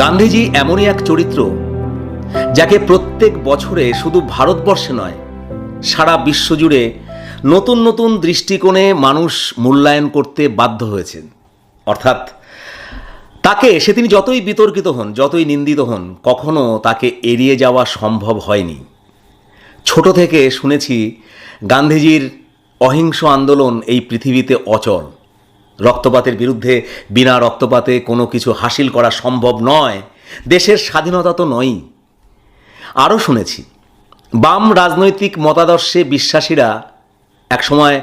গান্ধীজি এমনই এক চরিত্র, যাকে প্রত্যেক বছরে শুধু ভারতবর্ষে নয়, সারা বিশ্বজুড়ে নতুন নতুন দৃষ্টিকোণে মানুষ মূল্যায়ন করতে বাধ্য হয়েছেন। অর্থাৎ তাকে সে তিনি যতই বিতর্কিত হন, যতই নিন্দিত হন, কখনো তাকে এড়িয়ে যাওয়া সম্ভব হয়নি। ছোট থেকে শুনেছি গান্ধীজির অহিংস আন্দোলন এই পৃথিবীতে অচল। রক্তপাতের বিরুদ্ধে বিনা রক্তপাতে কোনো কিছু হাসিল করা সম্ভব নয়। দেশের স্বাধীনতা তো নয়ই। আরও শুনেছি, বাম রাজনৈতিক মতাদর্শে বিশ্বাসীরা একসময়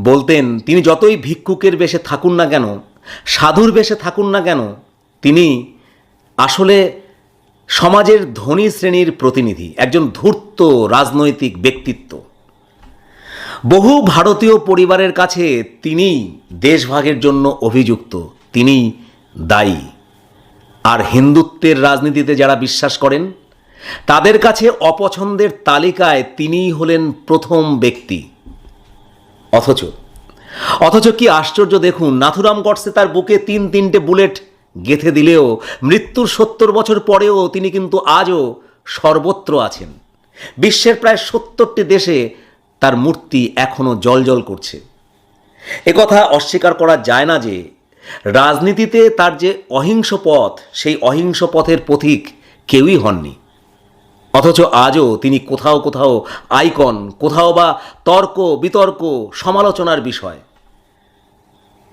বলতেন, তিনি যতই ভিক্ষুকের বেশে থাকুন না কেন, সাধুর বেশে থাকুন না কেন, তিনি আসলে সমাজের ধনী শ্রেণির প্রতিনিধি, একজন ধূর্ত রাজনৈতিক ব্যক্তিত্ব। বহু ভারতীয় পরিবারের কাছে তিনি দেশভাগের জন্য অভিযুক্ত। তিনি দায়ী। আর হিন্দুত্বের রাজনীতিতে যারা বিশ্বাস করেন, তাদের কাছে অপছন্দের তালিকায় তিনিই হলেন প্রথম ব্যক্তি। অথচ অথচ কি আশ্চর্য দেখুন, নাথুরাম গডসে তার বুকে তিন তিনটে বুলেট গেথে দিলেও মৃত্যুর সত্তর বছর পরেও তিনি কিন্তু আজও সর্বত্র আছেন। বিশ্বের প্রায় সত্তরটি দেশে তার মূর্তি এখনও জলজল করছে। একথা অস্বীকার করা যায় না যে, রাজনীতিতে তার যে অহিংস পথ, সেই অহিংস পথের পথিক কেউই হননি। অথচ আজও তিনি কোথাও কোথাও আইকন, কোথাও বা তর্ক, বিতর্ক, সমালোচনার বিষয়।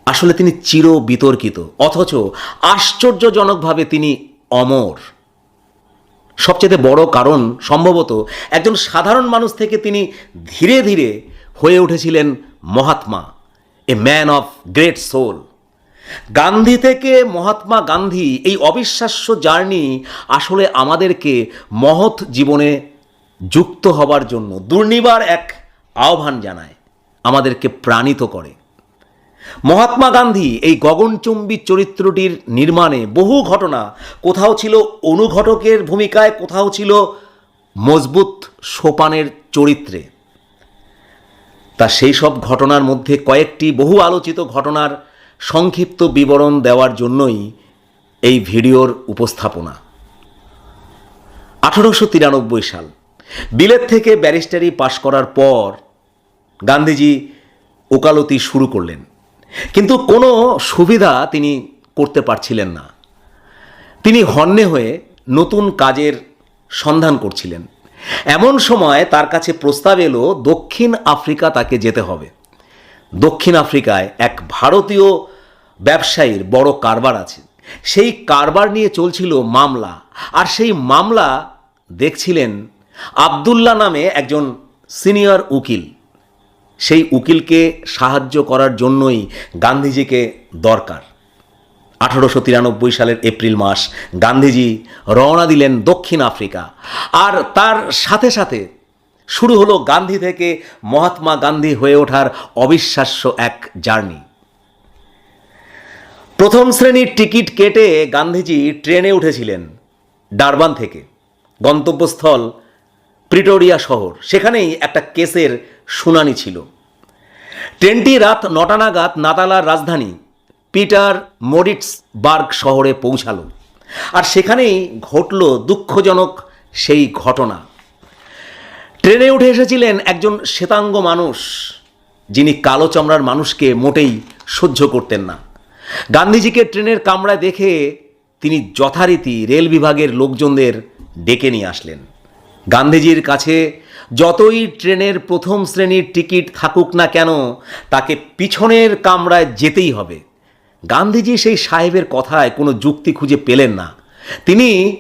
আসলে তিনি চির বিতর্কিত অথচ আশ্চর্যজনকভাবে তিনি অমর। সবচেয়ে বড় কারণ সম্ভবত একজন সাধারণ মানুষ থেকে তিনি ধীরে ধীরে হয়ে উঠেছিলেন Mahatma, a man of great soul Gandhi থেকে মহাত্মা গান্ধী এই অবিশ্বাস্য জার্নি আসলে আমাদেরকে মহৎ জীবনে যুক্ত হবার জন্য দুর্নিবার এক আহ্বান জানায়, আমাদেরকে প্রাণিত করে। মহাত্মা গান্ধী এই গগনচুম্বী চরিত্রটির নির্মাণে বহু ঘটনা, কোথাও ছিল অনুঘটকের ভূমিকায়, কোথাও ছিল মজবুত সোপানের চরিত্রে। তা সেই সব ঘটনার মধ্যে কয়েকটি বহু আলোচিত ঘটনার সংক্ষিপ্ত বিবরণ দেওয়ার জন্যই এই ভিডিওর উপস্থাপনা। আঠারোশো তিরানব্বই সাল, বিলেত থেকে ব্যারিস্টারি পাশ করার পর গান্ধীজি ওকালতি শুরু করলেন। কিন্তু কোনো সুবিধা তিনি করতে পারছিলেন না। তিনি হন্যে হয়ে নতুন কাজের সন্ধান করছিলেন। এমন সময় তার কাছে প্রস্তাব এলো, দক্ষিণ আফ্রিকা তাকে যেতে হবে। দক্ষিণ আফ্রিকায় এক ভারতীয় ব্যবসায়ীর বড় কারবার আছে। সেই কারবার নিয়ে চলছিল মামলা। আর সেই মামলা দেখছিলেন আবদুল্লা নামে একজন সিনিয়র উকিল। সেই উকিলকে সাহায্য করার জন্যই গান্ধীজিকে দরকার। আঠারোশো তিরানব্বই সালের এপ্রিল মাস গান্ধীজি রওনা দিলেন দক্ষিণ আফ্রিকা। আর তার সাথে সাথে শুরু হলো গান্ধী থেকে মহাত্মা গান্ধী হয়ে ওঠার অবিশ্বাস্য এক জার্নি। প্রথম শ্রেণির টিকিট কেটে গান্ধীজি ট্রেনে উঠেছিলেন ডারবান থেকে। গন্তব্যস্থল প্রিটোরিয়া শহর। সেখানেই একটা কেসের শুনানি ছিল। ট্রেনটি রাত নটা নাগাদ নাতালার রাজধানী পিটার মরিটসবার্গ শহরে পৌঁছালো। আর সেখানেই ঘটল দুঃখজনক সেই ঘটনা। ট্রেনে উঠে এসেছিলেন একজন শ্বেতাঙ্গ মানুষ, যিনি কালো চামড়ার মানুষকে মোটেই সহ্য করতেন না। গান্ধীজিকে ট্রেনের কামরায় দেখে তিনি যথারীতি রেল বিভাগের লোকজনদের ডেকে নিয়ে আসলেন। গান্ধীজির কাছে যতই ট্রেনের প্রথম শ্রেণির টিকিট থাকুক না কেন, তাকে পিছনের কামরায় যেতেই হবে। গান্ধীজি সেই সাহেবের কথায় কোনো যুক্তি খুঁজে পেলেন না। তিনি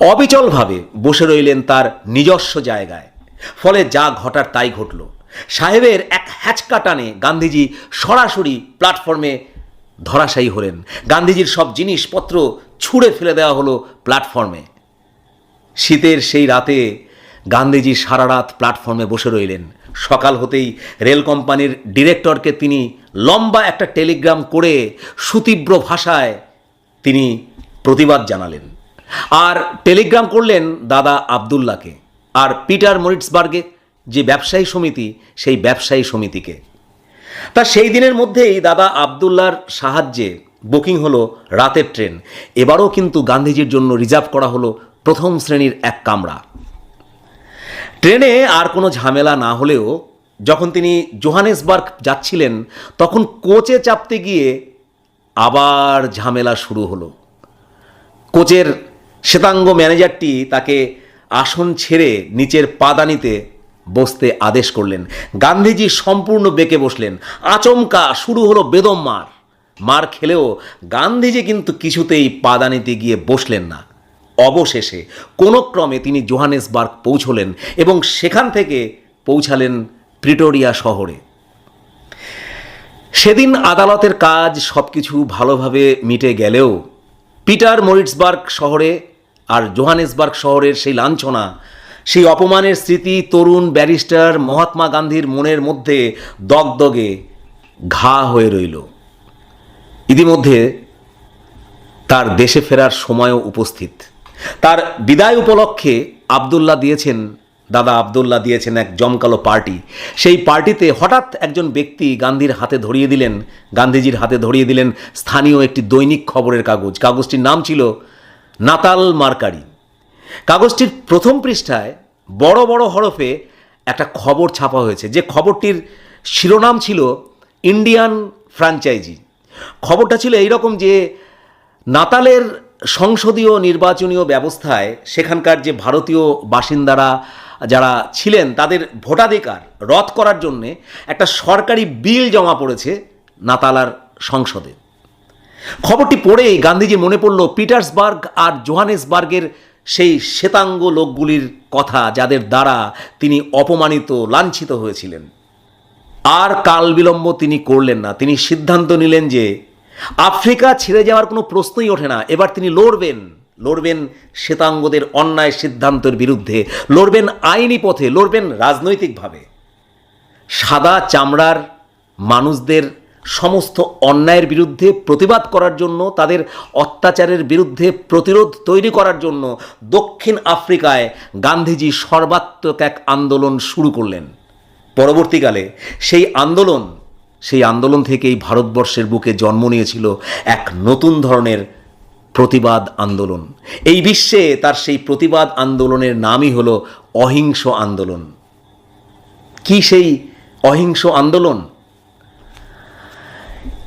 অবিচলভাবে বসে রইলেন তার নিজস্ব জায়গায়। ফলে যা ঘটার তাই ঘটল। সাহেবের এক হ্যাচকা টানে গান্ধীজি সরাসরি প্ল্যাটফর্মে ধরাশায়ী হলেন। গান্ধীজির সব জিনিসপত্র ছুঁড়ে ফেলে দেওয়া হলো প্ল্যাটফর্মে। শীতের সেই রাতে গান্ধীজি সারা রাত প্ল্যাটফর্মে বসে রইলেন। সকাল হতেই রেল কোম্পানির ডিরেক্টরকে তিনি লম্বা একটা টেলিগ্রাম করে সুতীব্র ভাষায় তিনি প্রতিবাদ জানালেন। আর টেলিগ্রাম করলেন দাদা আবদুল্লাকে আর পিটার মরিটসবার্গে, যে ব্যবসায়ী সমিতি, সেই ব্যবসায়ী সমিতিকে। তা সেই দিনের মধ্যেই দাদা আবদুল্লার সাহায্যে বুকিং হলো রাতের ট্রেন। এবারও কিন্তু গান্ধীজির জন্য রিজার্ভ করা হলো প্রথম শ্রেণির এক কামরা। ট্রেনে আর কোনো ঝামেলা না হলেও যখন তিনি জোহানেসবার্গ যাচ্ছিলেন, তখন কোচে চাপতে গিয়ে আবার ঝামেলা শুরু হলো। কোচের শ্বেতাঙ্গ ম্যানেজারটি তাকে আসন ছেড়ে নিচের পাদানিতে বসতে আদেশ করলেন। গান্ধীজি সম্পূর্ণ বেঁকে বসলেন। আচমকা শুরু হলো বেদম মার। মার খেলেও গান্ধীজি কিন্তু কিছুতেই পাদানিতে গিয়ে বসলেন না। অবশেষে কোনো ক্রমে তিনি জোহানেসবার্গ পৌঁছলেন এবং সেখান থেকে পৌঁছালেন প্রিটোরিয়া শহরে। সেদিন আদালতের কাজ সব কিছু ভালোভাবে মিটে গেলেও পিটার মরিটসবার্গ শহরে আর জোহানেসবার্গ শহরের সেই লাঞ্ছনা, সেই অপমানের স্মৃতি তরুণ ব্যারিস্টার মহাত্মা গান্ধীর মনের মধ্যে দগদগে ঘা হয়ে রইল। ইতিমধ্যে তার দেশে ফেরার সময়ও উপস্থিত। তার বিদায় উপলক্ষে আবদুল্লাহ দিয়েছেন, দাদা আবদুল্লাহ দিয়েছেন এক জমকালো পার্টি। সেই পার্টিতে হঠাৎ একজন ব্যক্তি গান্ধীর হাতে ধরিয়ে দিলেন, গান্ধীজির হাতে ধরিয়ে দিলেন স্থানীয় একটি দৈনিক খবরের কাগজ। কাগজটির নাম ছিল নাতাল মার্কারি। কাগজটির প্রথম পৃষ্ঠায় বড় বড় হরফে একটা খবর ছাপা হয়েছে। যে খবরটির শিরোনাম ছিল ইন্ডিয়ান ফ্র্যাঞ্চাইজি। খবরটা ছিল এইরকম যে, নাতালের সংসদীয় নির্বাচনীয় ব্যবস্থায় সেখানকার যে ভারতীয় বাসিন্দারা যারা ছিলেন, তাদের ভোটাধিকার রদ করার জন্যে একটা সরকারি বিল জমা পড়েছে নাতালার সংসদে। খবরটি পড়েই গান্ধীজি মনে পড়ল, পিটার্সবার্গ আর জোহানেসবার্গের সেই শ্বেতাঙ্গ লোকগুলির কথা যাদের দ্বারা তিনি অপমানিত, লাঞ্ছিত হয়েছিলেন। আর কাল বিলম্ব তিনি করলেন না। তিনি সিদ্ধান্ত নিলেন যে আফ্রিকা ছেড়ে যাওয়ার কোনো প্রশ্নই ওঠে না। এবার তিনি লড়বেন। লড়বেন শ্বেতাঙ্গদের অন্যায় সিদ্ধান্তের বিরুদ্ধে। লড়বেন আইনি পথে, লড়বেন রাজনৈতিকভাবে। সাদা চামড়ার মানুষদের সমস্ত অন্যায়ের বিরুদ্ধে প্রতিবাদ করার জন্য, তাদের অত্যাচারের বিরুদ্ধে প্রতিরোধ তৈরি করার জন্য দক্ষিণ আফ্রিকায় গান্ধীজি সর্বাত্মক এক আন্দোলন শুরু করলেন। পরবর্তীকালে সেই আন্দোলন সেই আন্দোলন থেকেই ভারতবর্ষের বুকে জন্ম নিয়েছিল এক নতুন ধরনের প্রতিবাদ আন্দোলন। এই বিশ্বে তার সেই প্রতিবাদ আন্দোলনের নামই হলো অহিংস আন্দোলন। কি সেই অহিংস আন্দোলন?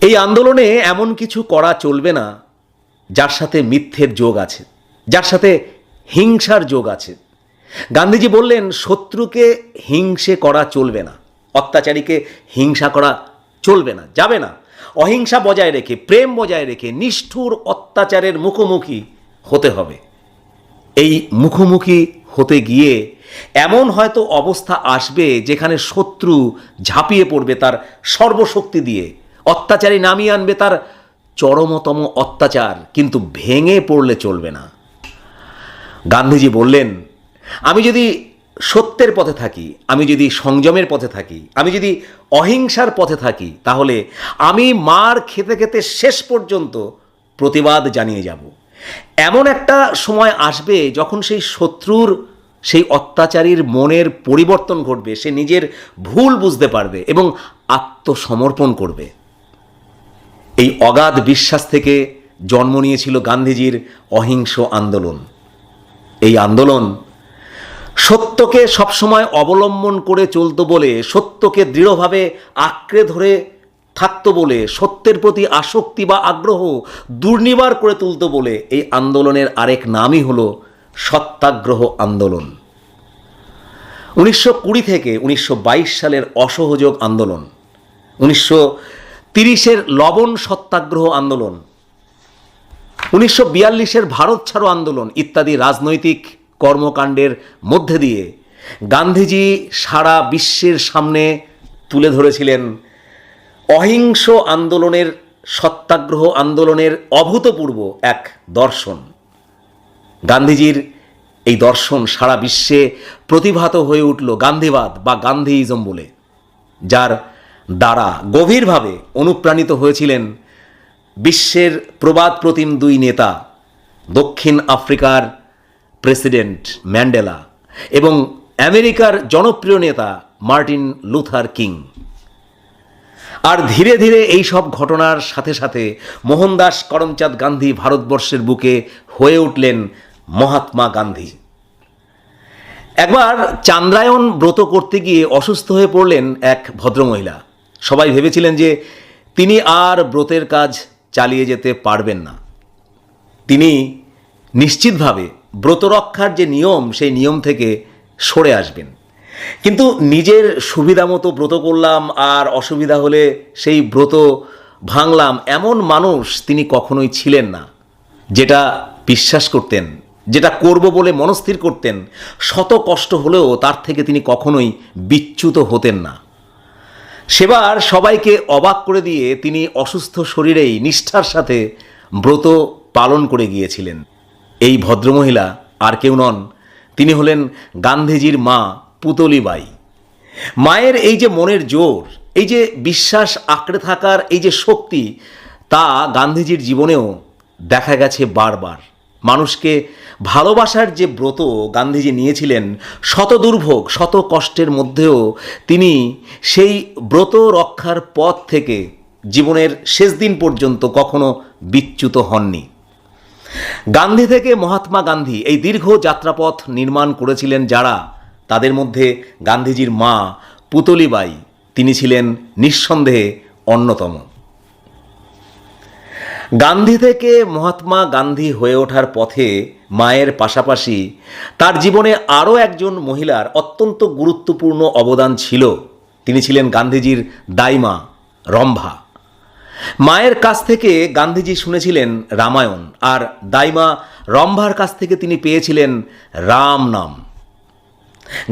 এই আন্দোলনে এমন কিছু করা চলবে না, যার সাথে মিথ্যের যোগ আছে, যার সাথে হিংসার যোগ আছে। গান্ধীজি বললেন, শত্রুকে হিংসে করা চলবে না, অত্যাচারীকে হিংসা করা চলবে না, যাবে না। অহিংসা বজায় রেখে, প্রেম বজায় রেখে নিষ্ঠুর অত্যাচারের মুখোমুখি হতে হবে। এই মুখোমুখি হতে গিয়ে এমন হয়তো অবস্থা আসবে যেখানে শত্রু ঝাঁপিয়ে পড়বে তার সর্বশক্তি দিয়ে। অত্যাচারী নামিয়ে আনবে তার চরমতম অত্যাচার, কিন্তু ভেঙে পড়লে চলবে না। গান্ধীজি বললেন, আমি যদি সত্যের পথে থাকি, আমি যদি সংযমের পথে থাকি, আমি যদি অহিংসার পথে থাকি, তাহলে আমি মার খেতে খেতে শেষ পর্যন্ত প্রতিবাদ জানিয়ে যাব। এমন একটা সময় আসবে যখন সেই শত্রুর, সেই অত্যাচারীর মনের পরিবর্তন ঘটবে, সে নিজের ভুল বুঝতে পারবে এবং আত্মসমর্পণ করবে। এই অগাধ বিশ্বাস থেকে জন্ম নিয়েছিল গান্ধীজির অহিংস আন্দোলন। এই আন্দোলন সত্যকে সবসময় অবলম্বন করে চলতো বলে, সত্যকে দৃঢ়ভাবে আঁকড়ে ধরে থাকতো বলে, সত্যের প্রতি আসক্তি বা আগ্রহ দুর্নিবার করে তুলতো বলে, এই আন্দোলনের আরেক নামই হলো সত্যাগ্রহ আন্দোলন। উনিশশো কুড়ি থেকে উনিশশো বাইশ সালের অসহযোগ আন্দোলন, উনিশশো তিরিশের লবণ সত্যাগ্রহ আন্দোলন, উনিশশো বিয়াল্লিশের ভারত ছাড়ো আন্দোলন ইত্যাদি রাজনৈতিক কর্মকাণ্ডের মধ্যে দিয়ে গান্ধীজি সারা বিশ্বের সামনে তুলে ধরেছিলেন অহিংস আন্দোলনের, সত্যাগ্রহ আন্দোলনের অভূতপূর্ব এক দর্শন। গান্ধীজির এই দর্শন সারা বিশ্বে প্রতিভাত হয়ে উঠল গান্ধীবাদ বা গান্ধীইজম বলে, যার দ্বারা গভীরভাবে অনুপ্রাণিত হয়েছিলেন বিশ্বের প্রবাদ প্রতিম দুই নেতা দক্ষিণ আফ্রিকার প্রেসিডেন্ট ম্যান্ডেলা এবং আমেরিকার জনপ্রিয় নেতা মার্টিন লুথার কিং। আর ধীরে ধীরে এই সব ঘটনার সাথে সাথে মোহনদাস করমচাঁদ গান্ধী ভারতবর্ষের বুকে হয়ে উঠলেন মহাত্মা গান্ধী। একবার চান্দ্রায়ন ব্রত করতে গিয়ে অসুস্থ হয়ে পড়লেন এক ভদ্রমহিলা। সবাই ভেবেছিলেন যে তিনি আর ব্রতের কাজ চালিয়ে যেতে পারবেন না। তিনি নিশ্চিতভাবে ব্রত রক্ষার যে নিয়ম, সেই নিয়ম থেকে সরে আসবেন। কিন্তু নিজের সুবিধা মতো ব্রত করলাম আর অসুবিধা হলে সেই ব্রত ভাঙলাম, এমন মানুষ তিনি কখনোই ছিলেন না, যেটা বিশ্বাস করতেন, যেটা করব বলে মনস্থির করতেন। শত কষ্ট হলেও তার থেকে তিনি কখনোই বিচ্যুত হতেন না। সেবার সবাইকে অবাক করে দিয়ে তিনি অসুস্থ শরীরেই নিষ্ঠার সাথে ব্রত পালন করে গিয়েছিলেন। এই ভদ্রমহিলা আর কেউ নন। তিনি হলেন গান্ধীজির মা পুতলিবাই। মায়ের এই যে মনের জোর, এই যে বিশ্বাস আঁকড়ে থাকার এই যে শক্তি, তা গান্ধীজির জীবনেও দেখা গেছে বারবার। মানুষকে ভালোবাসার যে ব্রত গান্ধীজি নিয়েছিলেন, শত দুর্ভোগ, শত কষ্টের মধ্যেও তিনি সেই ব্রত রক্ষার পথ থেকে জীবনের শেষ দিন পর্যন্ত কখনো বিচ্যুত হননি। গান্ধী থেকে মহাত্মা গান্ধী এই দীর্ঘ যাত্রাপথ নির্মাণ করেছিলেন যারা? তাদের মধ্যে গান্ধীজির মা, পুতলিবাই, তিনি ছিলেন নিঃসন্দেহে অন্যতম। গান্ধী থেকে মহাত্মা গান্ধী হয়ে ওঠার পথে মায়ের পাশাপাশি তার জীবনে আরও একজন মহিলার অত্যন্ত গুরুত্বপূর্ণ অবদান ছিল। তিনি ছিলেন গান্ধীজির দাইমা, রম্ভা। মায়ের কাছ থেকে গান্ধীজি শুনেছিলেন রামায়ণ, আর দাইমা রম্ভার কাছ থেকে তিনি পেয়েছিলেন রাম নাম।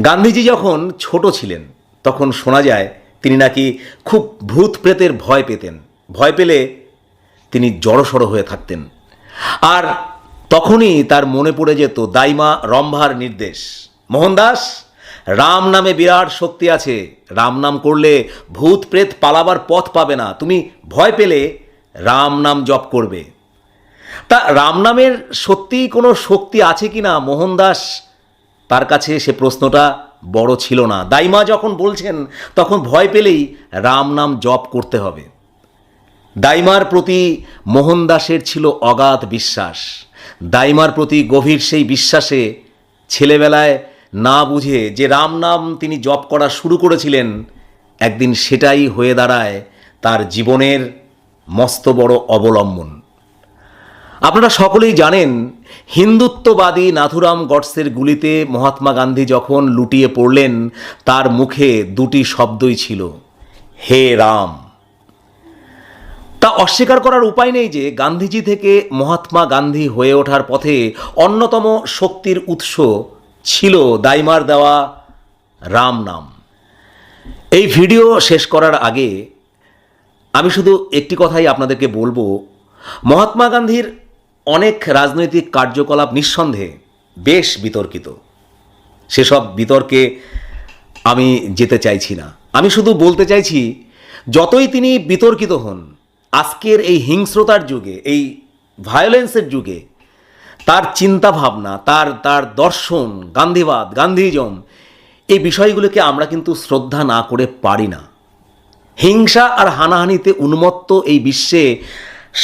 গান্ধীজি যখন ছোট ছিলেন, তখন শোনা যায় তিনি নাকি খুব ভূত প্রেতের ভয় পেতেন। ভয় পেলে তিনি জড়সড় হয়ে থাকতেন। আর তখনই তার মনে পড়ে যেত দাইমা রম্ভার নির্দেশ। মোহনদাস রাম নামে বিরাট শক্তি আছে। রাম নাম করলে ভূত প্রেত পালাবার পথ পাবে না। তুমি ভয় পেলে রাম নাম জপ করবে। তা রাম নামের সত্যিই কোনো শক্তি আছে কি না মোহনদাস, তার কাছে সে প্রশ্নটা বড় ছিল না। দাইমা যখন বলছেন, তখন ভয় পেলেই রাম নাম জপ করতে হবে। দাইমার প্রতি মোহনদাসের ছিল অগাধ বিশ্বাস। দাইমার প্রতি গভীর সেই বিশ্বাসে ছেলেবেলায় না বুঝে যে রাম নাম তিনি জপ করা শুরু করেছিলেন, একদিন সেটাই হয়ে দাঁড়ায় তার জীবনের মস্ত বড় অবলম্বন। আপনারা সকলেই জানেন, হিন্দুত্ববাদী নাথুরাম গডসের গুলিতে মহাত্মা গান্ধী যখন লুটিয়ে পড়লেন, তার মুখে দুটি শব্দই ছিল, হে রাম। তা অস্বীকার করার উপায় নেই যে গান্ধীজি থেকে মহাত্মা গান্ধী হয়ে ওঠার পথে অন্যতম শক্তির উৎস ছিল দাইমার দেওয়া রাম নাম। এই ভিডিও শেষ করার আগে আমি শুধু একটি কথাই আপনাদেরকে বলব, মহাত্মা গান্ধীর অনেক রাজনৈতিক কার্যকলাপ নিঃসন্দেহে বেশ বিতর্কিত। সেসব বিতর্কে আমি যেতে চাইছি না। আমি শুধু বলতে চাইছি, যতই তিনি বিতর্কিত হন, আজকের এই হিংস্রতার যুগে, এই ভায়োলেন্সের যুগে তার চিন্তা ভাবনা তার তার দর্শন, গান্ধীবাদ, গান্ধীজম, এই বিষয়গুলোকে আমরা কিন্তু শ্রদ্ধা না করে পারি না। হিংসা আর হানাহানিতে উন্মত্ত এই বিশ্বে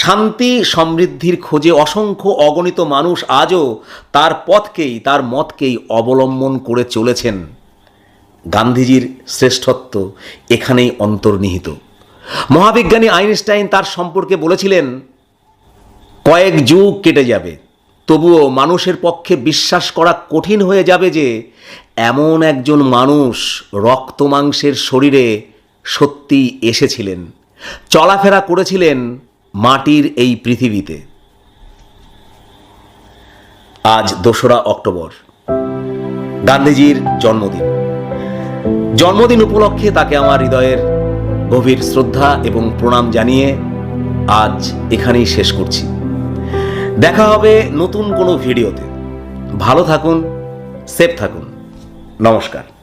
শান্তি, সমৃদ্ধির খোঁজে অসংখ্য অগণিত মানুষ আজও তার পথকেই, তার মতকেই অবলম্বন করে চলেছেন। গান্ধীজির শ্রেষ্ঠত্ব এখানেই অন্তর্নিহিত। মহাবিজ্ঞানী আইনস্টাইন তার সম্পর্কে বলেছিলেন, কয়েক যুগ কেটে যাবে তবুও মানুষের পক্ষে বিশ্বাস করা কঠিন হয়ে যাবে যে এমন একজন মানুষ রক্ত মাংসের শরীরে সত্যি এসেছিলেন, চলাফেরা করেছিলেন মাটির এই পৃথিবীতে। আজ দোসরা অক্টোবর, গান্ধীজির জন্মদিন। জন্মদিন উপলক্ষে তাকে আমার হৃদয়ের গভীর শ্রদ্ধা এবং প্রণাম জানিয়ে আজ এখানেই শেষ করছি। দেখা হবে নতুন কোনো ভিডিওতে। ভালো থাকুন সেফ থাকুন। নমস্কার।